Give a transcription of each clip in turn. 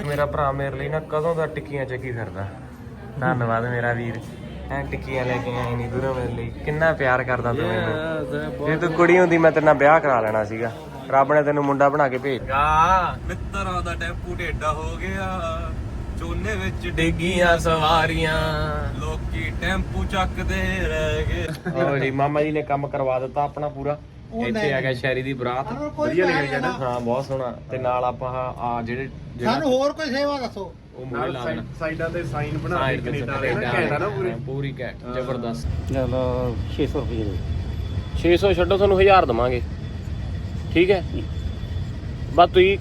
ਮੇਰਾ ਭਰਾ ਮੇਰੇ ਲਈ ਨਾ ਕਦੋਂ ਦਾ ਟਿੱਕੀਆਂ ਚੱਕੀ ਫਿਰਦਾ। ਧੰਨਵਾਦ ਮੇਰਾ ਵੀਰ। ਐ ਟਿੱਕੀਆਂ ਲੈ ਕੇ ਆਈ ਨਹੀਂ ਦੂਰੋਂ ਮੇਰੇ ਲਈ। ਕਿੰਨਾ ਪਿਆਰ ਕਰਦਾ ਤੂੰ ਮੈਨੂੰ। ਜੇ ਤੂੰ ਕੁੜੀ ਹੁੰਦੀ ਮੈਂ ਤੇਰੇ ਨਾਲ ਵਿਆਹ ਕਰਾ ਲੈਣਾ ਸੀਗਾ। ਰੱਬ ਨੇ ਤੈਨੂੰ ਮੁੰਡਾ ਬਣਾ ਕੇ ਭੇਜਿਆ ਮਿੱਤਰਾਂ ਦਾ ਟੈਂਪੂ ਢੇਡਾ ਹੋ ਗਿਆ। ਚੋਲੇ ਵਿੱਚ ਡਿੱਗੀਆਂ ਸਵਾਰੀਆਂ। ਲੋਕੀ ਟੈਂਪੂ ਚੱਕਦੇ ਰਹਿ ਗਏ। ਓ ਜੀ ਮਾਮਾ ਜੀ ਨੇ ਕੰਮ ਕਰਵਾ ਦਿੱਤਾ ਆਪਣਾ ਪੂਰਾ। ਇੱਥੇ ਆ ਗਿਆ ਸ਼ਹਿਰੀ ਦੀ ਬਰਾਤ। ਵਧੀਆ ਲੱਗਿਆ ਨਾ। ਹਾਂ ਬਹੁਤ ਸੋਹਣਾ। ਤੇ ਨਾਲ ਆਪਾਂ ਆ ਜਿਹੜੇ ਸਾਨੂੰ ਹੋਰ ਕੋਈ ਸੇਵਾ ਦੱਸੋ। ਉਹ ਮੂਰੇ ਸਾਈਡਾਂ ਤੇ ਸਾਈਨ ਬਣਾ ਕੇ ਕੈਨੇਡਾ ਵਾਲੇ ਨਾ ਘੈਂਟਾ ਨਾ ਪੂਰੀ? ਪੂਰੀ ਘੈਂਟ ਜ਼ਬਰਦਸਤ। ਚਲੋ 600 ਰੁਪਏ ਦੇ। 600 ਛੱਡੋ ਤੁਹਾਨੂੰ 1000 ਦਵਾਂਗੇ। ਠੀਕ ਹੈ? ਬਸ ਤੁਸੀਂ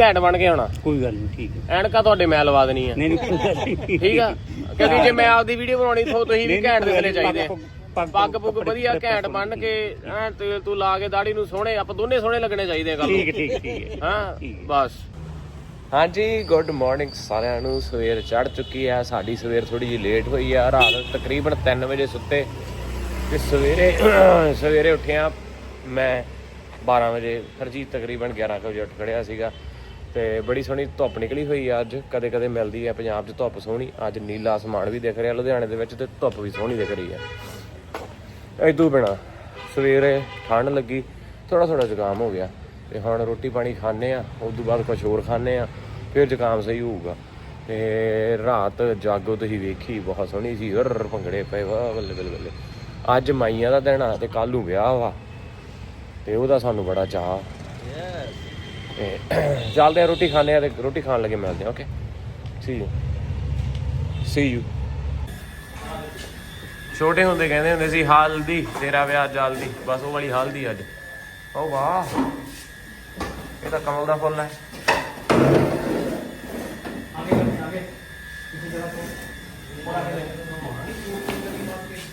ਘੈਂਟ ਬਣ ਕੇ ਆਉਣਾ। ਕੋਈ ਗੱਲ ਨਹੀਂ ਠੀਕ ਹੈ। ਐਨਕਾ ਤੁਹਾਡੇ ਮੈਂ ਲਵਾ ਦੇਣੀ ਆ ਨਹੀਂ ਨਹੀਂ। ਠੀਕ ਆ? ਕਿਉਂਕਿ ਜੇ ਮੈਂ ਆਪਦੀ ਵੀਡੀਓ ਬਣਾਉਣੀ ਥੋ ਤੁਸੀਂ ਵੀ ਘੈਂਟ ਦਿਖਣੇ ਚਾਹੀਦੇ ਆ। ਪੱਗ ਪੁੱਗ ਵਧੀਆ ਘੈਂਟ ਬੰਨ ਕੇ ਐ ਤੇਲ ਤੂੰ ਲਾ ਕੇ ਦਾੜੀ ਨੂੰ ਸੋਹਣੇ ਆਪਾਂ ਦੋਨੇ ਸੋਹਣੇ ਲੱਗਣੇ ਚਾਹੀਦੇ ਆ ਕੱਲ ਠੀਕ ਠੀਕ ਠੀਕ ਹੈ। ਬਸ। ਹਾਂਜੀ ਗੁੱਡ ਮਾਰਨਿੰਗ ਸਾਰਿਆਂ ਨੂੰ। ਸਵੇਰ ਚੜ ਚੁੱਕੀ ਹੈ ਸਾਡੀ ਸਵੇਰ ਥੋੜੀ ਜਿਹੀ ਲੇਟ ਹੋਈ ਆ। ਰਾਤ ਤਕਰੀਬਨ 3 ਵਜੇ ਸੁੱਤੇ। ਤੇ ਸਵੇਰੇ ਸਵੇਰੇ ਉੱਠਿਆ ਮੈਂ 12 ਵਜੇ। ਹਰਜੀਤ ਤਕਰੀਬਨ 11 ਕੁ ਵਜੇ ਉੱਠ ਖੜਿਆ ਸੀਗਾ। ਤੇ ਬੜੀ ਸੋਹਣੀ ਧੁੱਪ ਨਿਕਲੀ ਹੋਈ ਆ ਅੱਜ। ਕਦੇ ਕਦੇ ਮਿਲਦੀ ਹੈ ਪੰਜਾਬ 'ਚ ਧੁੱਪ ਸੋਹਣੀ। ਅੱਜ ਨੀਲਾ ਅਸਮਾਨ ਵੀ ਦਿਖ ਰਿਹਾ ਲੁਧਿਆਣੇ ਦੇ ਵਿੱਚ ਤੇ ਧੁੱਪ ਵੀ ਸੋਹਣੀ ਦਿਖ ਰਹੀ ਹੈ ਇਦੋਂ ਬਿਨਾ ਸਵੇਰੇ ਠੰਡ ਲੱਗੀ ਥੋੜਾ ਥੋੜਾ ਜ਼ੁਕਾਮ ਹੋ ਗਿਆ ਤੇ ਹੁਣ ਰੋਟੀ ਪਾਣੀ ਖਾਣੇ ਆ ਉਸ ਤੋਂ ਬਾਅਦ ਕੁਝ ਹੋਰ ਖਾਣੇ ਆ ਫਿਰ ਜ਼ੁਕਾਮ ਸਹੀ ਹੋਊਗਾ। ਤੇ ਰਾਤ ਜਾਗੋ ਤੁਸੀਂ ਵੇਖੀ, ਬਹੁਤ ਸੋਹਣੀ ਸੀ ਹਰ ਭੰਗੜੇ ਪਏ ਵਾਹ ਬੱਲੇ ਬੱਲੇ ਬੱਲੇ। ਅੱਜ ਮਾਈਆਂ ਦਾ ਦਿਨ ਆ ਤੇ ਕੱਲ ਨੂੰ ਵਿਆਹ ਵਾ, ਤੇ ਉਹਦਾ ਸਾਨੂੰ ਬੜਾ ਚਾਹ ਤੇ ਚੱਲਦੇ ਆ ਰੋਟੀ ਖਾਣੇ ਆ ਤੇ ਰੋਟੀ ਖਾਣ ਲੱਗੇ ਮਿਲਦੇ ਆ okay? See you see you ਛੋਟੇ ਹੁੰਦੇ ਕਹਿੰਦੇ ਹੁੰਦੇ ਸੀ ਹਲਦੀ ਤੇਰਾ ਵਿਆਹ ਜਲਦੀ ਬਸ ਉਹ ਵਾਲੀ ਹਲਦੀ ਅੱਜ। ਓ ਵਾਹ। ਇਹ ਤਾਂ ਕਮਲ ਦਾ ਫੁੱਲ ਹੈ।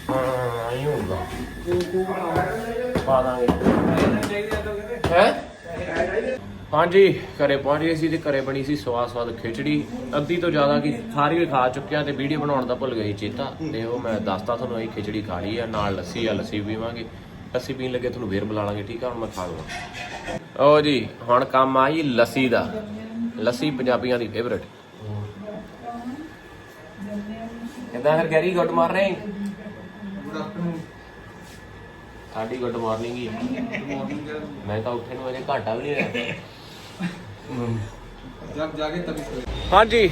ਹਾਂ ਆਈ ਹੋਊਗਾ। ਪਾ ਦਾਂਗੇ। ਹੈ? ਹਾਂਜੀ, ਘਰੇ ਪਹੁੰਚ ਗਏ ਸੀ ਤੇ ਘਰੇ ਬਣੀ ਸੀ ਸਵਾਦ ਸਵਾਦ ਖਿਚੜੀ। ਅੱਧੀ ਤੋਂ ਜ਼ਿਆਦਾ ਕੀ ਸਾਰੀ ਖਾ ਚੁੱਕਿਆ ਤੇ ਵੀਡੀਓ ਬਣਾਉਣ ਦਾ ਭੁੱਲ ਗਈ ਚੇਤਾ। ਤੇ ਉਹ ਮੈਂ ਦੱਸਤਾ ਤੁਹਾਨੂੰ ਇਹ ਖਿਚੜੀ ਖਾ ਲਈ ਆ, ਨਾਲ ਲੱਸੀ ਆ, ਲੱਸੀ ਪੀਵਾਂਗੇ। ਲੱਸੀ ਪੀਣ ਲੱਗੇ ਤੁਹਾਨੂੰ ਫੇਰ ਬੁਲਾ ਲਾਂਗੇ, ਠੀਕ ਆ? ਹੁਣ ਮੈਂ ਖਾ ਲਵਾਂ। ਓ ਜੀ, ਹੁਣ ਕੰਮ ਆਈ ਲੱਸੀ ਦਾ। ਲੱਸੀ ਪੰਜਾਬੀਆਂ ਦੀ ਫੇਵਰਟ ਕਿੱਦਾਂ ਫਿਰ ਗੈਰੀ, ਗੁੱਡ ਮਾਰਨਿੰਗ? ਸਾਡੀ ਗੁੱਡ ਮਾਰਨਿੰਗ ਹੀ ਹੈ ਮੈਂ ਤਾਂ ਉੱਠੇ ਨੂੰ ਅਜੇ ਘਾਟਾ ਵੀ ਨਹੀਂ ਹੋਇਆ। ਜਗ ਜਾ ਕੇ ਤभी ਹਾਂਜੀ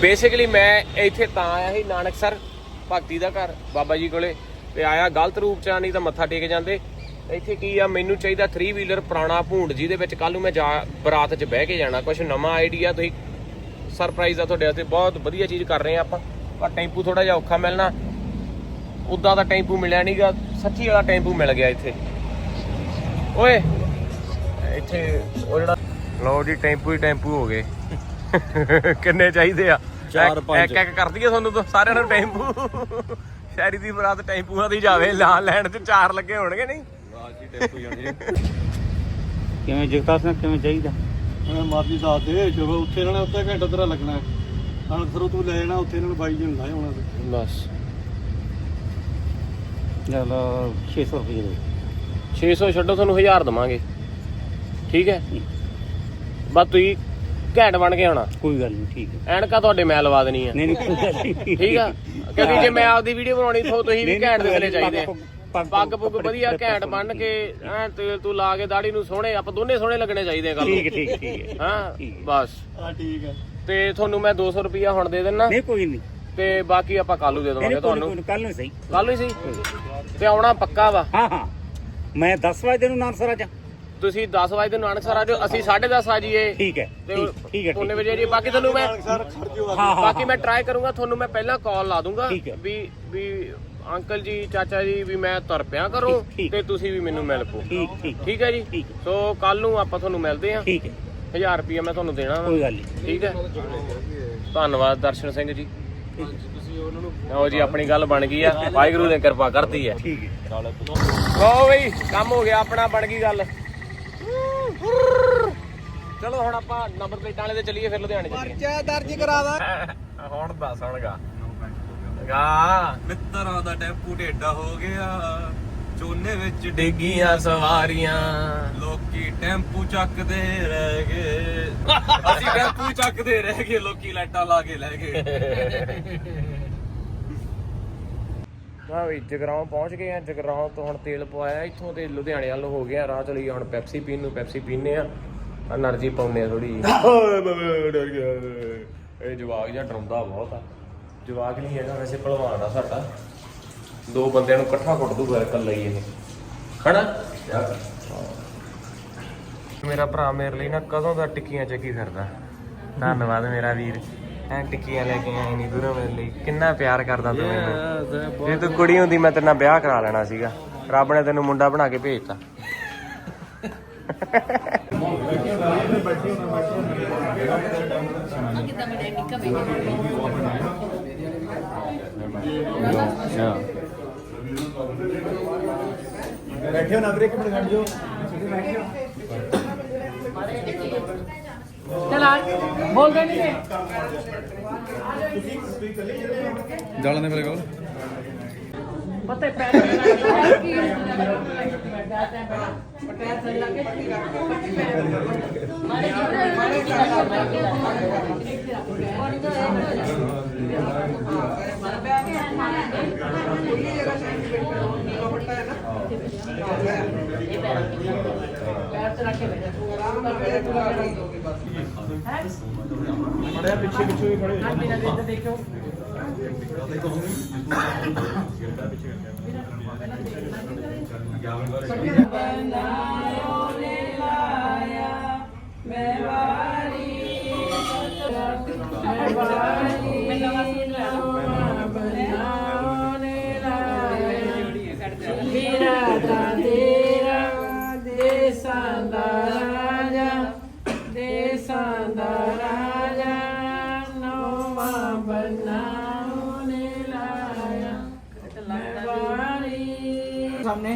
ਬੇਸਿਕਲੀ ਮੈਂ ਇੱਥੇ ਤਾਂ ਆਇਆ ਸੀ ਨਾਨਕਸਰ ਭਗਤੀ ਦਾ ਘਰ ਬਾਬਾ ਜੀ ਕੋਲੇ। ਤੇ ਆਇਆ ਗਲਤ ਰੂਪ ਚ ਆ, ਨਹੀਂ ਤਾਂ ਮੱਥਾ ਟੇਕ ਜਾਂਦੇ। ਇੱਥੇ ਕੀ ਆ ਮੈਨੂੰ ਚਾਹੀਦਾ 3 ਵੀਲਰ ਪੁਰਾਣਾ ਭੂੰਡ ਜਿਹਦੇ ਵਿੱਚ ਕੱਲ ਨੂੰ ਮੈਂ ਜਾ ਬਰਾਤ 'ਚ ਬਹਿ ਕੇ ਜਾਣਾ। ਕੁਝ ਨਵਾਂ ਆਈਡੀਆ ਤੁਸੀਂ ਸਰਪ੍ਰਾਈਜ਼ ਆ ਤੁਹਾਡੇ ਵਾਸਤੇ ਬਹੁਤ ਵਧੀਆ ਚੀਜ਼ ਕਰ ਰਹੇ ਆ ਆਪਾਂ। ਪਰ ਟੈਂਪੂ ਥੋੜਾ ਜਿਹਾ ਔਖਾ ਮਿਲਣਾ। ਉਦਾਂ ਦਾ ਟੈਂਪੂ ਮਿਲਿਆ ਨਹੀਂਗਾ ਸੱਚੀ ਵਾਲਾ ਟੈਂਪੂ ਮਿਲ ਗਿਆ ਇੱਥੇ। ਓਏ ਇੱਥੇ ਉਹ ਜਿਹੜਾ ਲਓ ਜੀ ਟੈਂਪੂ ਹੀ ਟੈਂਪੂ ਹੋ ਗਏ। ਕਿੰਨੇ ਚਾਹੀਦੇ ਆ? ਚਾਰ, ਪੰਜ। ਇੱਕ ਇੱਕ ਕਰ ਦਈਏ ਤੁਹਾਨੂੰ ਤਾਂ ਸਾਰਿਆਂ ਨੂੰ ਟੈਂਪੂ। ਸ਼ਹਿਰੀ ਦੀ ਬਰਾਤ ਟੈਂਪੂਆਂ ਦੀ ਜਾਵੇ ਲਾ ਲੈਣ ਚ ਚਾਰ ਲੱਗੇ ਹੋਣਗੇ ਨਹੀਂ? ਟੈਂਪੂ ਜਾਣੇ ਕਿਵੇਂ ਜਗਤਾਰ ਸਿੰਘ ਕਿਵੇਂ ਚਾਹੀਦਾ? ਮੈਂ ਮਰਜ਼ੀ ਦੱਸ ਦੇ ਜਦੋਂ ਉੱਥੇ ਇਹਨਾਂ ਨੇ ਉੱਤੇ ਘੰਟਾ ਤੇਰਾ ਲੱਗਣਾ। ਹੁਣ ਫਿਰ ਤੂੰ ਲੈ ਜਾਣਾ ਉੱਥੇ ਇਹਨਾਂ ਨੂੰ ਬਾਈ ਜੀ ਨੂੰ ਲਾਏ ਹੋਣਾ ਤੇ। ਬਸ। ਚਲੋ 600 ਰੁਪਏ ਦੇ। 600 ਛੱਡੋ ਤੁਹਾਨੂੰ 1000 ਦਵਾਂਗੇ। ਠੀਕ ਹੈ? ਬਸ ਤੁਸੀਂ ਘੈਂਟ ਬਣ ਕੇ ਆਉਣਾ ਕੋਈ ਗੱਲ ਨਹੀਂ ਠੀਕ ਹੈ। ਐਨਕਾ ਤੁਹਾਡੇ ਮੈਂ ਲਵਾ ਦੇਣੀ ਆ। ਨਹੀਂ ਨਹੀਂ ਕੋਈ ਗੱਲ ਨਹੀਂ ਠੀਕ ਆ? ਕਿਉਂਕਿ ਜੇ ਮੈਂ ਆਪਦੀ ਵੀਡੀਓ ਬਣਾਉਣੀ ਥੋ ਤੁਸੀਂ ਵੀ ਘੈਂਟ ਦਿਖਣੇ ਗੱਲ ਚਾਹੀਦੇ ਪੱਗ- ਪੱਗ ਵਧੀਆ ਘੈਂਟ ਬੰਨ ਕੇ ਐ ਤੇਲ ਤੂੰ ਲਾ ਕੇ ਦਾੜੀ ਨੂੰ ਸੋਹਣੇ ਆਪਾਂ ਦੋਨੇ ਸੋਹਣੇ ਲੱਗਣੇ ਚਾਹੀਦੇ ਆ ਕੱਲ ਠੀਕ ਠੀਕ ਠੀਕ ਹੈ। ਹਾਂ। ਬਸ। ਹਾਂ ਠੀਕ ਹੈ। ਤੇ ਤੁਹਾਨੂੰ ਮੈਂ 200 ਰੁਪਿਆ ਹੁਣ ਦੇ ਦਿੰਨਾ। ਨਹੀਂ ਕੋਈ ਨਹੀਂ ਤੇ ਬਾਕੀ ਆਪਾਂ ਕੱਲੂ ਦੇ ਦੇਵਾਂਗੇ ਤੁਹਾਨੂੰ। ਕੱਲ ਨੂੰ ਸਹੀ। ਕੱਲ ਹੀ ਸੀ ਤੇ ਆਉਣਾ ਪੱਕਾ ਵਾ। ਹਾਂ ਹਾਂ। ਮੈਂ 10 ਵਜੇ ਨੂੰ ਨਾਨਸਰ ਜਾ ਤੁਸੀਂ 10 ਵਜੇ ਦੇ ਨਾਨਕ ਸਰ ਆ ਜਾਓ ਅਸੀਂ 10:30 ਆ ਜਾਈਏ। ਠੀਕ ਹੈ ਤੇ ਠੀਕ ਠੀਕ ਹੈ ਠੀਕ। ਵਜੇ ਜੀ ਬਾਕੀ ਤੁਹਾਨੂੰ ਮੈਂ ਸਰ ਖੜ ਜਿਓ ਹਾਂ ਹਾਂ ਬਾਕੀ ਮੈਂ ਟਰਾਈ ਕਰੂੰਗਾ ਤੁਹਾਨੂੰ ਮੈਂ ਪਹਿਲਾਂ ਕਾਲ ਲਾ ਦੂੰਗਾ ਠੀਕ ਹੈ। ਵੀ ਵੀ ਅੰਕਲ ਜੀ ਚਾਚਾ ਜੀ ਵੀ ਮੈਂ ਤੁਰ ਪਿਆ ਕਰੋ ਠੀਕ, ਠੀਕ। ਤੇ ਤੁਸੀਂ ਵੀ ਮੈਨੂੰ ਮਿਲ ਪਓ। ਠੀਕ ਠੀਕ। ਠੀਕ ਹੈ ਜੀ? ਠੀਕ। ਸੋ ਕੱਲ ਨੂੰ ਆਪਾਂ ਤੁਹਾਨੂੰ ਮਿਲਦੇ ਹਾਂ। ਠੀਕ ਹੈ। 1000 ਰੁਪਿਆ ਮੈਂ ਤੁਹਾਨੂੰ ਦੇਣਾ ਵਾ। ਕੋਈ ਗੱਲ ਨਹੀਂ। ਠੀਕ ਹੈ? ਧੰਨਵਾਦ ਦਰਸ਼ਨ ਸਿੰਘ ਜੀ। ਤੁਸੀਂ ਉਹਨਾਂ ਨੂੰ ਲਓ ਜੀ ਆਪਣੀ ਗੱਲ ਬਣ ਗਈ ਆ। ਵਾਹਿਗੁਰੂ ਨੇ ਕਿਰਪਾ ਕਰਤੀ ਹੈ। ਠੀਕ ਹੈ। ਲਓ ਬਈ ਕੰਮ ਹੋ ਗਿਆ ਆਪਣਾ ਬਣ ਗਈ ਗੱਲ। ਚਲੋ ਹੁਣ ਆਪਾਂ ਨੰਬਰ ਪਲੇਟਾਂ ਵਾਲੇ ਤੇ ਚੱਲੀਏ ਫਿਰ ਲੁਧਿਆਣੇ ਚੱਲੀਏ। ਪਰਚਾ ਦਰਜ ਕਰਾ ਦਾ। ਹੁਣ ਦੱਸ ਹੁਣ ਗਾ। ਮਿੱਤਰਾਂ ਦਾ ਟੈਂਪੂ ਢੇਡਾ ਹੋ ਗਿਆ। ਚੋਨੇ ਵਿੱਚ ਡਿੱਗੀਆਂ ਸਵਾਰੀਆਂ। ਲੋਕੀ ਟੈਂਪੂ ਚੱਕਦੇ ਰਹਿ ਗਏ। ਅਸੀਂ ਟੈਂਪੂ ਚੱਕਦੇ ਰਹਿ ਗਏ ਲੋਕੀ ਲਾਈਟਾਂ ਲਾ ਕੇ ਲੈ ਗਏ। ਹਾਂ ਵੀ ਜਗਰਾਉਂ ਪਹੁੰਚ ਗਏ ਆ ਜਗਰਾਉਂ ਤੋਂ ਹੁਣ ਤੇਲ ਪਵਾਇਆ। ਇੱਥੋਂ ਤੇ ਲੁਧਿਆਣੇ ਵੱਲ ਹੋ ਗਿਆ ਰਾਹ ਚਲੀ ਹੁਣ ਪੈਪਸੀ ਪੀਣ ਨੂੰ ਪੈਪਸੀ ਪੀਨੇ ਆ એનર્ਜੀ ਪਾਉਂਦੇ ਥੋੜੀ ਡਰ ਗਿਆ ਇਹ ਜਵਾਕ ਜਿਹਾ ਡਰਾਉਂਦਾ ਬਹੁਤ ਆ। ਜਵਾਕ ਨਹੀਂ ਹੈਗਾ ਵੈਸੇ ਭਲਵਾਨ ਆ ਸਾਡਾ। ਦੋ ਬੰਦਿਆਂ ਨੂੰ ਇਕੱਠਾ ਕੁੱਟ ਦੂਗਾ ਇਕੱਲਾ ਹੀ ਇਹ। ਹਨਾ? ਮੇਰਾ ਭਰਾ ਮੇਰੇ ਲਈ ਨਾ ਕਦੋਂ ਦਾ ਟਿੱਕੀਆਂ ਚੱਕੀ ਫਿਰਦਾ। ਧੰਨਵਾਦ ਮੇਰਾ ਵੀਰ। ਐ ਟਿੱਕੀਆਂ ਲੈ ਕੇ ਆਈ ਨਹੀਂ ਦੂਰੋਂ ਮੇਰੇ ਲਈ। ਕਿੰਨਾ ਪਿਆਰ ਕਰਦਾ ਤੂੰ ਮੈਨੂੰ। ਜੇ ਤੂੰ ਕੁੜੀ ਹੁੰਦੀ ਮੈਂ ਤੇਰੇ ਨਾਲ ਵਿਆਹ ਕਰਾ ਲੈਣਾ ਸੀਗਾ। ਰੱਬ ਨੇ ਤੈਨੂੰ ਮੁੰਡਾ ਬਣਾ ਕੇ ਭੇਜਤਾ। ਬੈਠੇ ਹੋ ਨਾ ਵੀਰੇ ਇੱਕ ਮਿੰਟ ਖੜ ਜਾਓ। ਚਲਾ ਬੋਲਦੇ ਨਹੀਂ ਨੇ ਜਾਲਾਂ ਦੇ ਮੇਰੇ ਕੋਲ। ਪਤਾ ਪੈਰ ਕੀ ਪਟਿਆ ਸਹੀ ਲੱਗੇ ਮਾਰੇ ਮਾਰੇ ਪੈਰ ਤੇ ਰੱਖ ਕੇ ਬੜਿਆ ਪਿੱਛੇ ਪਿੱਛੇ ਵੀ ਖੜੇ ਹਾਂ ਬਿਨਾਂ ਦੇ ਦੇਖੋ ਮੈਂ ਨਵਾਂ ਸੂਟ ਮੇਰਾ ਤਾਂ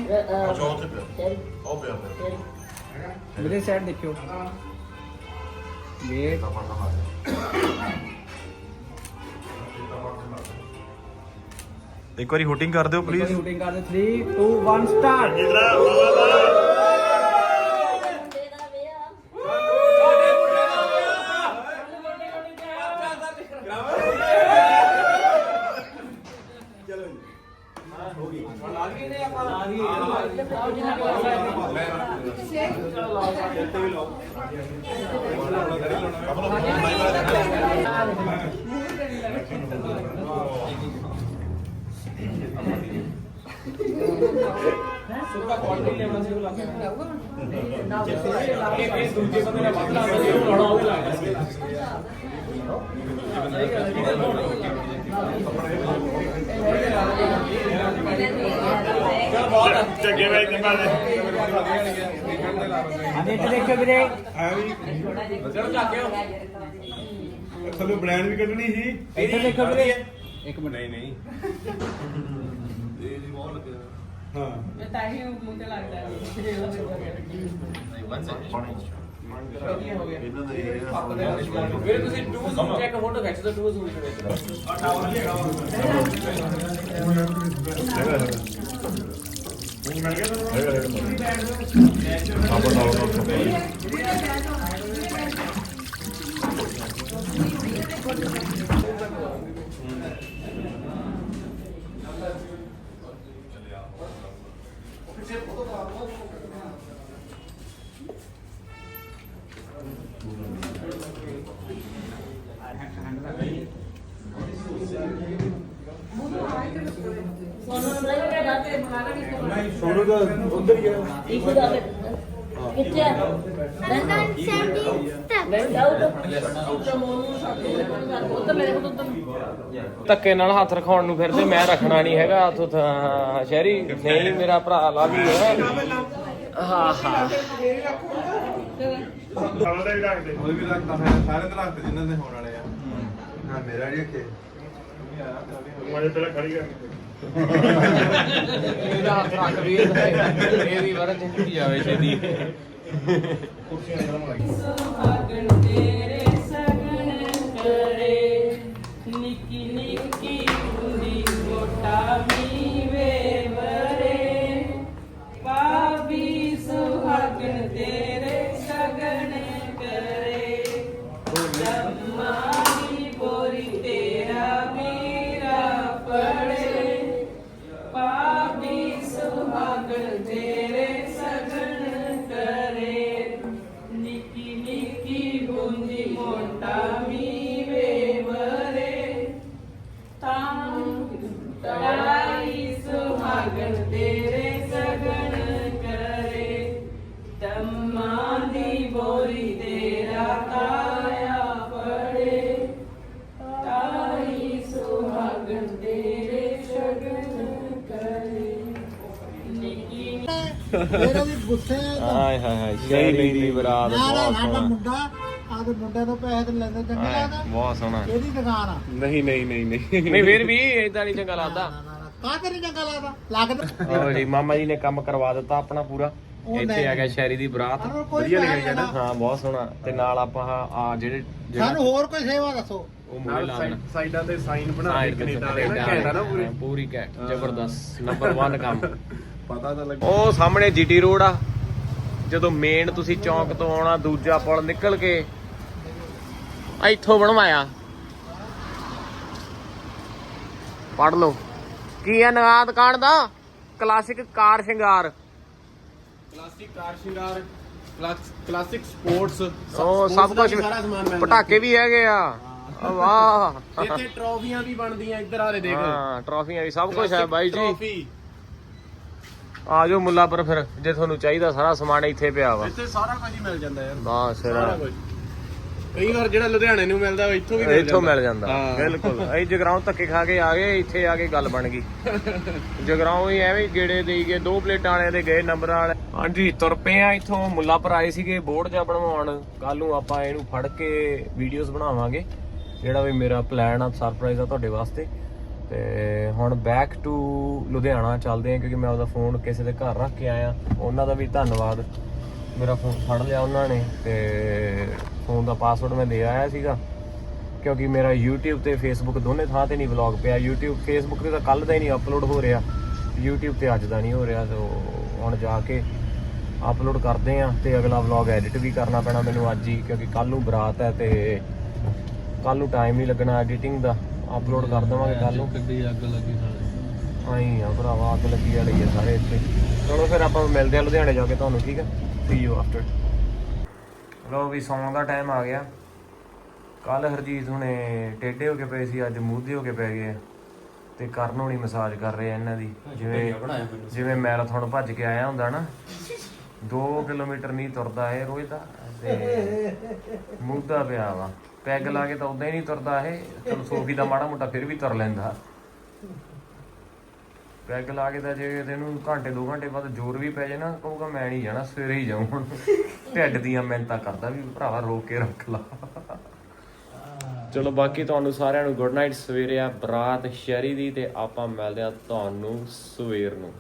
ਵਾਰੀ ਸਾਹਮਣੇ ਮੇਰੇ ਸਾਈਡ ਦੇਖਿਓ ਵੇਟ ਇੱਕ ਵਾਰੀ ਹੁਟਿੰਗ ਕਰ ਦਿਓ ਪਲੀਜ਼ ਸ਼ੂਟਿੰਗ ਕਰਦੇ 3 2 1 ਸਟਾਰਟ ਹਾਂਜੀ ਇੱਥੇ ਦੇਖੋ ਵੀਰੇ। ਥੱਲੇ ਬ੍ਰਾਂਡ ਵੀ ਕੱਢਣੀ ਸੀ। ਇੱਥੇ ਦੇਖੋ ਵੀਰੇ। ਇੱਕ ਮਿੰਟ ਨਹੀਂ ਨਹੀਂ। ਹਾਂ। ਤਾਂ ਹੀ ਤੇ ਲੱਗਦਾ ਵੀਰੇ ਤੁਸੀਂ ਟੂ ਜ਼ੂਮ ਚੈੱਕ ਫੋਟੋ ਖਿੱਚ ਦੋ ਟੂ ਜ਼ੂਮ ਸੋਨੂ ਦਾ ਉਧਰ ਹੀ ਆ ਕਿੱਥੇ ਆ ਲੰਡਨ 70 ਸਟੈਪ। ਲੈ ਜਾਓ ਤਾਂ ਮੋਨੂ ਸਾਡੇ ਉੱਤਰ ਮੇਰੇ ਕੋਲ ਉੱਤਰ ਧੱਕੇ ਨਾਲ ਹੱਥ ਰਖਾਉਣ ਨੂੰ ਫਿਰਦੇ ਮੈਂ ਰੱਖਣਾ ਨਹੀਂ ਹੈਗਾ ਹੱਥ ਉੱਥ ਹਾਂ, ਸ਼ਹਿਰੀ ਨਹੀਂ ਮੇਰਾ ਭਰਾ ਲਾ ਵੀ ਹੈ ਹਾਂ। ਹਾਂ ਸਾਡਾ ਵੀ ਰੱਖ ਦੇ ਉਹ ਵੀ ਰੱਖਦਾ ਹੈ। ਸਾਰੇ ਤੇ ਰੱਖਦੇ ਜਿਨ੍ਹਾਂ ਦੇ ਹੋਣ ਵਾਲੇ ਆ ਹਾਂ ਮੇਰਾ ਨਹੀਂ ਰੱਖੇ ਮਜੇ ਪਹਿਲਾਂ ਖੜੀ ਕਰ ਇਹਦਾ ਹੱਥ ਰੱਖ ਵੀ ਇਹਦੀ ਵਰ ਜਿੰਦੀ ਜਾਵੇ ਛੇਦੀ ਸਗਨ ਤੇਰੇ ਸਗਨ ਕਰੇ। ਤੇਰੇ ਸਗਨ ਕਰੇ। ਤੰਮਾਂ ਦੀ ਬੋਰੀ ਤੇਰਾ ਤਾਇਆ ਪੜੇ ਤਾਈ ਸੁਹਾਗਣ ਤੇਰੇ ਸਗਨ ਕਰੇ। ਨਿੱਕੀ ਮੇਰੇ ਵੀ ਗੁੱਸੇ ਹਾਏ ਹਾਏ ਹਾਏ ਸ਼ੈਰੀ ਦੀ ਬਰਾਤ ਬਹੁਤ ਸਾਡਾ ਸੋਹਣਾ। ਮੁੰਡਾ ਆਦੇ ਮੁੰਡੇ ਤੋਂ ਪੈਸੇ ਤੇ ਲੈਂਦੇ ਚੰਗਾ ਹਾਏ, ਲੱਗਦਾ। ਬਹੁਤ ਸੋਹਣਾ। ਇਹਦੀ ਦੁਕਾਨ ਆ। ਨਹੀਂ ਨਹੀਂ ਨਹੀਂ ਨਹੀਂ। ਨਹੀਂ ਫਿਰ ਵੀ ਇਦਾਂ ਨਹੀਂ ਚੰਗਾ ਲੱਗਦਾ। ਤੇ ਨਹੀਂ ਚੰਗਾ ਲੱਗਦਾ ਲੱਗਦਾ ਉਹ ਜੀ ਮਾਮਾ ਜੀ ਨੇ ਕੰਮ ਕਰਵਾ ਦਿੱਤਾ ਆਪਣਾ ਪੂਰਾ। ਉਹ ਇੱਥੇ ਆ ਗਿਆ ਸ਼ੈਰੀ ਦੀ ਬਰਾਤ। ਸਾਨੂੰ ਕੋਈ ਪੈਸੇ ਨਾ। ਹਾਂ ਬਹੁਤ ਸੋਹਣਾ। ਤੇ ਨਾਲ ਆਪਾਂ ਆ ਜਿਹੜੇ ਸਾਨੂੰ ਹੋਰ ਕੋਈ ਸੇਵਾ ਦੱਸੋ। ਉਹ ਮੂਰੇ ਲਾ ਦੇਣਾ। ਸਾਈਡਾਂ ਤੇ ਸਾਈਨ ਬਣਾ ਹਾਂ, ਕੇ ਇੱਕ ਕੈਨੇਡਾ ਵਾਲੇ ਕੈਨੇਡਾ ਨਾ ਘੈਂਟਾ ਨਾ ਪੂਰੇ। ਹਾਂ, ਪੂਰੀ ਘੈਂਟ ਜ਼ਬਰਦਸਤ ਨੰਬਰ 1 ਕੰਮ। ਪਤਾ ਤਾਂ ਲੱਗ। ਉਹ ਸਾਹਮਣੇ ਜੀਟੀ ਰੋਡ ਆ। ਜਦੋਂ ਮੇਨ ਤੁਸੀਂ ਚੌਂਕ ਤੋਂ ਆਉਣਾ ਦੂਜਾ ਪੁਲ ਨਿਕਲ ਕੇ ਇੱਥੋਂ ਬਣਵਾਇਆ। ਪੜ ਲਓ। ਕੀ ਹੈ ਨਾਂ ਦੁਕਾਨ ਦਾ? ਕਲਾਸਿਕ ਕਾਰ ਸ਼ਿੰਗਾਰ। ਕਲਾਸਿਕ ਕਾਰ ਸ਼ਿੰਗਾਰ ਕਲਾਸਿਕ ਸਪੋਰਟਸ ਉਹ ਸਭ ਕੁਝ ਪਟਾਕੇ ਵੀ ਹੈਗੇ ਆ। ਵਾਹ। ਇੱਥੇ ਟਰੋਫੀਆਂ ਵੀ ਬਣਦੀਆਂ ਇੱਧਰ ਆਲੇ ਦੇਖ। ਹਾਂ ਟਰਾਫੀਆਂ ਵੀ ਸਭ ਕੁਝ ਹੈ ਬਾਈ ਜੀ। ਆ ਜਾਓ ਮੁੱਲਾਪੁਰ ਫਿਰ ਜੇ ਤੁਹਾਨੂੰ ਚਾਹੀਦਾ ਸਾਰਾ ਸਮਾਨ ਇੱਥੇ ਪਿਆ ਵਾ। ਇੱਥੇ ਸਾਰਾ ਕੁਝ ਹੀ ਮਿਲ ਜਾਂਦਾ ਯਾਰ। ਬਸ ਸਾਰਾ ਕੁਝ। ਕਈ ਵਾਰ ਜਿਹੜਾ ਲੁਧਿਆਣੇ ਨੂੰ ਮਿਲਦਾ ਉਹ ਇੱਥੋਂ ਵੀ ਮਿਲ ਇੱਥੋਂ ਮਿਲ ਜਾਂਦਾ। ਹਾਂ। ਬਿਲਕੁਲ। ਅਸੀਂ ਜਗਰਾਉਂ ਧੱਕੇ ਖਾ ਕੇ ਆ ਗਏ ਇੱਥੇ ਆ ਕੇ ਗੱਲ ਬਣ ਗਈ। ਜਗਰਾਉਂ ਹੀ ਐਵੇਂ ਗੇੜੇ ਦੇਈ ਗਏ ਦੋ ਪਲੇਟਾਂ ਵਾਲੇ ਦੇ ਗਏ ਨੰਬਰ ਵਾਲੇ। ਹਾਂਜੀ ਤੁਰ ਪਏ ਆ ਇੱਥੋਂ। ਮੁੱਲਾਪੁਰ ਆਏ ਸੀਗੇ ਬੋਰਡ ਜਿਹਾ ਬਣਵਾਉਣ। ਕੱਲ ਨੂੰ ਆਪਾਂ ਇਹਨੂੰ ਫੜ ਕੇ ਵੀਡੀਓਜ਼ ਬਣਾਵਾਂਗੇ ਜਿਹੜਾ ਵੀ ਮੇਰਾ ਪਲਾਨ ਆ ਸਰਪ੍ਰਾਈਜ਼ ਆ ਤੁਹਾਡੇ ਵਾਸਤੇ। ਤੇ ਹੁਣ ਬੈਕ ਟੂ ਲੁਧਿਆਣਾ ਚੱਲਦੇ ਆ ਕਿਉਂਕਿ ਮੈਂ ਉਹਦਾ ਫੋਨ ਕਿਸੇ ਦੇ ਘਰ ਰੱਖ ਕੇ ਆਇਆ। ਉਹਨਾਂ ਦਾ ਵੀ ਧੰਨਵਾਦ। ਮੇਰਾ ਫੋਨ ਫੜ ਲਿਆ ਉਹਨਾਂ ਨੇ ਤੇ ਫੋਨ ਦਾ ਪਾਸਵਰਡ ਮੈਂ ਦੇ ਆਇਆ ਸੀਗਾ। ਕਿਉਂਕਿ ਮੇਰਾ YouTube ਤੇ Facebook ਦੋਨੇ ਥਾਂ ਤੇ ਨਹੀਂ ਵਲੌਗ ਪਿਆ। YouTube Facebook ਤੇ ਤਾਂ ਕੱਲ ਦਾ ਹੀ ਨਹੀਂ ਅਪਲੋਡ ਹੋ ਰਿਹਾ। YouTube ਤੇ ਅੱਜ ਦਾ ਨਹੀਂ ਹੋ ਰਿਹਾ ਸੋ ਹੁਣ ਜਾ ਕੇ ਅਪਲੋਡ ਕਰਦੇ ਆ ਤੇ ਅਗਲਾ ਵਲੌਗ ਐਡਿਟ ਵੀ ਕਰਨਾ ਪੈਣਾ ਮੈਨੂੰ ਅੱਜ ਹੀ ਕਿਉਂਕਿ ਕੱਲ ਨੂੰ ਬਰਾਤ ਹੈ ਤੇ ਕੱਲ ਨੂੰ ਟਾਈਮ ਨਹੀਂ ਲੱਗਣਾ ਐਡੀਟਿੰਗ ਦਾ। ਅਪਲੋਡ ਕਰ ਦੇਵਾਂਗੇ ਕੱਲ ਨੂੰ। ਕਿੱਡੀ ਅੱਗ ਲੱਗੀ ਨਾਲੇ ਆਈ ਆ ਭਰਾਵਾ ਅੱਗ ਲੱਗੀ ਵਾਲੀ ਆ ਸਾਰੇ ਇੱਥੇ। ਚਲੋ ਫਿਰ ਆਪਾਂ ਮਿਲਦੇ ਆ ਲੁਧਿਆਣੇ ਜਾ ਕੇ ਤੁਹਾਨੂੰ ਠੀਕ ਹੈ? ਸੀ ਯੂ ਆਫਟਰ ਲੋ ਵੀ ਸੌਣ ਦਾ ਟਾਈਮ ਆ ਗਿਆ। ਕੱਲ ਹਰਜੀਤ ਹੁਣੇ ਟੇਢੇ ਹੋ ਕੇ ਪਏ ਸੀ ਅੱਜ ਮੂਧੇ ਹੋ ਕੇ ਪੈ ਗਏ। ਆ। ਤੇ ਕਰਨ ਹੋਣੀ ਮਸਾਜ ਕਰ ਰਹੇ ਆ ਇਹਨਾਂ ਦੀ। ਜਿਵੇਂ ਜਿਵੇਂ ਮੈਰਾਥਨ ਭੱਜ ਕੇ ਆਇਆ ਹੁੰਦਾ ਨਾ। 2 ਕਿਲੋਮੀਟਰ ਨਹੀਂ ਤੁਰਦਾ ਇਹ ਰੋਜ਼ ਦਾ। ਤੇ ਮੂਧਾ ਪਿਆ ਵਾ। ਪੈਗ ਲਾ ਕੇ ਤਾਂ ਉਦਾਂ ਹੀ ਨਹੀਂ ਤੁਰਦਾ ਇਹ। ਚਲ ਸੋਫੀ ਦਾ ਮਾੜਾ ਮੋਟਾ ਫਿਰ ਵੀ ਤੁਰ ਲੈਂਦਾ। ਪੈਗ ਲਾ ਕੇ ਤਾਂ ਜੇ ਇਹਨੂੰ ਘੰਟੇ 2 ਘੰਟੇ ਬਾਅਦ ਜ਼ੋਰ ਵੀ ਪੈ ਜਾਏ ਨਾ ਕਹੂਗਾ ਮੈਂ ਨਹੀਂ ਜਾਣਾ ਸਵੇਰੇ ਹੀ ਜਾਊਂ। ਹੁਣ ਢਿੱਡ ਦੀਆਂ ਮਿਹਨਤਾਂ ਕਰਦਾ ਵੀ ਭਰਾਵਾ ਰੋਕ ਕੇ ਰੱਖ ਲਾ। ਚਲੋ ਬਾਕੀ ਤੁਹਾਨੂੰ ਸਾਰਿਆਂ ਨੂੰ ਗੁੱਡ ਨਾਈਟ ਸਵੇਰੇ ਆ ਬਰਾਤ ਸ਼ਹਿਰੀ ਦੀ ਤੇ ਆਪਾਂ ਮਿਲਦੇ ਆ ਤੁਹਾਨੂੰ ਸਵੇਰ ਨੂੰ।